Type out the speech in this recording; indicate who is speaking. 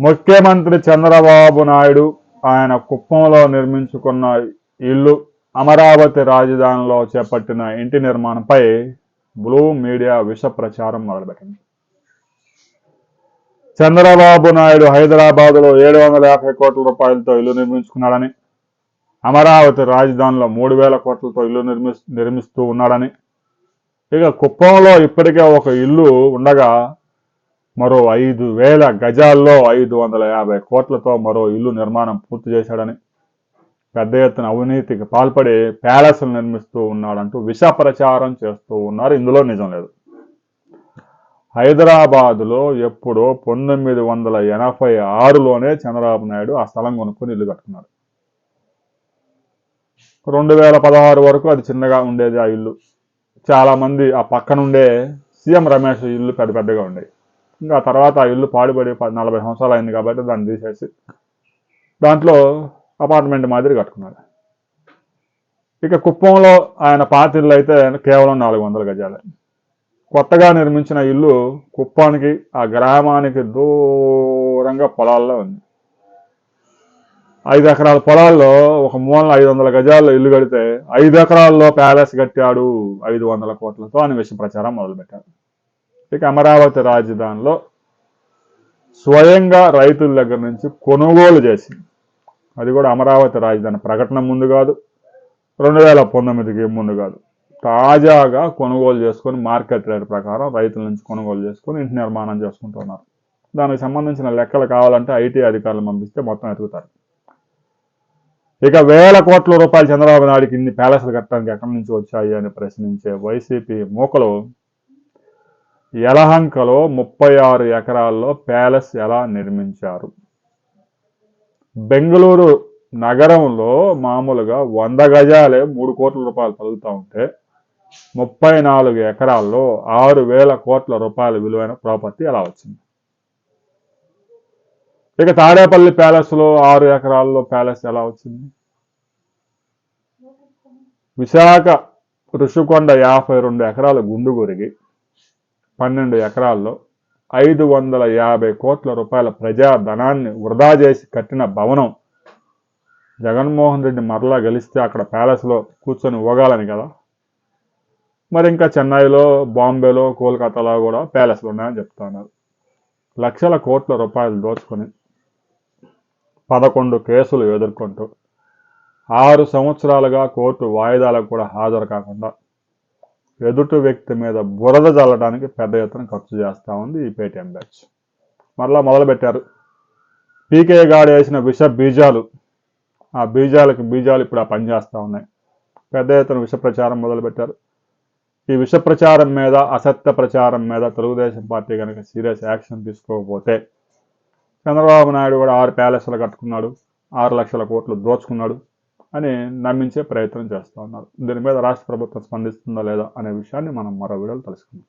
Speaker 1: ముఖ్యమంత్రి చంద్రబాబు నాయుడు ఆయన కుప్పంలో నిర్మించుకున్న ఇల్లు అమరావతి రాజధానిలో చేపట్టిన ఇంటి నిర్మాణంపై బ్లూ మీడియా విష ప్రచారం మొదలుపెట్టింది. చంద్రబాబు నాయుడు హైదరాబాదులో ఏడు వందల యాభై కోట్ల రూపాయలతో ఇల్లు నిర్మించుకున్నాడని అమరావతి రాజధానిలో మూడు వేల కోట్లతో ఇల్లు నిర్మి నిర్మిస్తూ ఉన్నాడని ఇక కుప్పంలో ఇప్పటికే ఒక ఇల్లు ఉండగా మరో ఐదు వేల గజాల్లో ఐదు వందల యాభై కోట్లతో మరో ఇల్లు నిర్మాణం పూర్తి చేశాడని పెద్ద ఎత్తున అవినీతికి పాల్పడి ప్యాలెస్లు నిర్మిస్తూ ఉన్నాడంటూ విష ప్రచారం చేస్తూ ఉన్నారు. ఇందులో నిజం లేదు. హైదరాబాదులో ఎప్పుడో పంతొమ్మిది వందల ఎనభై ఆరులోనే చంద్రబాబు నాయుడు ఆ స్థలం కొనుక్కొని ఇల్లు కట్టుకున్నాడు. రెండు వేల పదహారు వరకు అది చిన్నగా ఉండేది ఆ ఇల్లు. చాలామంది ఆ పక్కనుండే సీఎం రమేష్ ఇల్లు పెద్ద పెద్దగా ఉండేవి. ఇంకా తర్వాత ఆ ఇల్లు పాడుపడి నలభై సంవత్సరాలు అయింది కాబట్టి దాన్ని తీసేసి దాంట్లో అపార్ట్మెంట్ మాదిరి కట్టుకున్నాడు. ఇక కుప్పంలో ఆయన పాత ఇల్లు అయితే కేవలం నాలుగు వందల గజాలే. కొత్తగా నిర్మించిన ఇల్లు కుప్పానికి ఆ గ్రామానికి దూరంగా పొలాల్లో ఉంది. ఐదు ఎకరాల పొలాల్లో ఒక మూల ఐదు వందల గజాల్లో ఇల్లు కడితే ఐదు ఎకరాల్లో ప్యాలెస్ కట్టాడు ఐదు వందల కోట్లతో అని విషయం ప్రచారం మొదలుపెట్టారు. ఇక అమరావతి రాజధానిలో స్వయంగా రైతుల దగ్గర నుంచి కొనుగోలు చేసింది. అది కూడా అమరావతి రాజధాని ప్రకటన ముందు కాదు రెండు వేల పంతొమ్మిదికి ముందు కాదు. తాజాగా కొనుగోలు చేసుకొని మార్కెట్ రేట్ ప్రకారం రైతుల నుంచి కొనుగోలు చేసుకొని ఇంటి నిర్మాణం చేసుకుంటున్నారు. దానికి సంబంధించిన లెక్కలు కావాలంటే ఐటీ అధికారులు పంపిస్తే మొత్తం ఎదుగుతారు. ఇక వేల కోట్ల రూపాయలు చంద్రబాబు నాయుడికి ఇన్ని ప్యాలెస్లు కట్టడానికి ఎక్కడి నుంచి వచ్చాయి అని ప్రశ్నించే వైసీపీ మూకలు యలహంకలో ముప్పై ఆరు ఎకరాల్లో ప్యాలెస్ ఎలా నిర్మించారు? బెంగళూరు నగరంలో మామూలుగా వంద గజాలే మూడు కోట్ల రూపాయలు పలుకుతూ ఉంటే ముప్పై నాలుగు ఎకరాల్లో ఆరు వేల కోట్ల రూపాయల విలువైన ప్రాపర్టీ ఎలా వచ్చింది? ఇక తాడేపల్లి ప్యాలెస్లో ఆరు ఎకరాల్లో ప్యాలెస్ ఎలా వచ్చింది? విశాఖ ఋషికొండ యాభై రెండు ఎకరాల గుండు గురిగి పన్నెండు ఎకరాల్లో ఐదు వందల యాభై కోట్ల రూపాయల ప్రజా ధనాన్ని వృధా చేసి కట్టిన భవనం. జగన్మోహన్ రెడ్డి మరలా గెలిస్తే అక్కడ ప్యాలెస్లో కూర్చొని ఊగాలని కదా. మరి ఇంకా చెన్నైలో బాంబేలో కోల్కతాలో కూడా ప్యాలెస్లు ఉన్నాయని చెప్తున్నారు లక్షల కోట్ల రూపాయలు దోచుకొని పదకొండు కేసులు ఎదుర్కొంటూ ఆరు సంవత్సరాలుగా కోర్టు వాయిదాలకు కూడా హాజరు కాకుండా ఎదుటి వ్యక్తి మీద బురద చల్లడానికి పెద్ద ఎత్తున ఖర్చు చేస్తూ ఉంది ఈ పేటీఎం బ్యాచ్. మరలా మొదలుపెట్టారు. పీకే గాడు వేసిన విష బీజాలు. ఆ బీజాలకు బీజాలు ఇప్పుడు ఆ పనిచేస్తూ ఉన్నాయి. పెద్ద ఎత్తున విష ప్రచారం మొదలుపెట్టారు. ఈ విష ప్రచారం మీద అసత్య ప్రచారం మీద తెలుగుదేశం పార్టీ కనుక సీరియస్ యాక్షన్ తీసుకోకపోతే చంద్రబాబు నాయుడు కూడా ఆరు ప్యాలెస్లు కట్టుకున్నాడు ఆరు లక్షల కోట్లు దోచుకున్నాడు. అని నమ్మించే ప్రయత్నం చేస్తూ ఉన్నారు. దీని మీద రాష్ట్ర ప్రభుత్వం స్పందిస్తుందా లేదా అనే విషయాన్ని మనం మరో వీడియోలో తెలుసుకుందాం.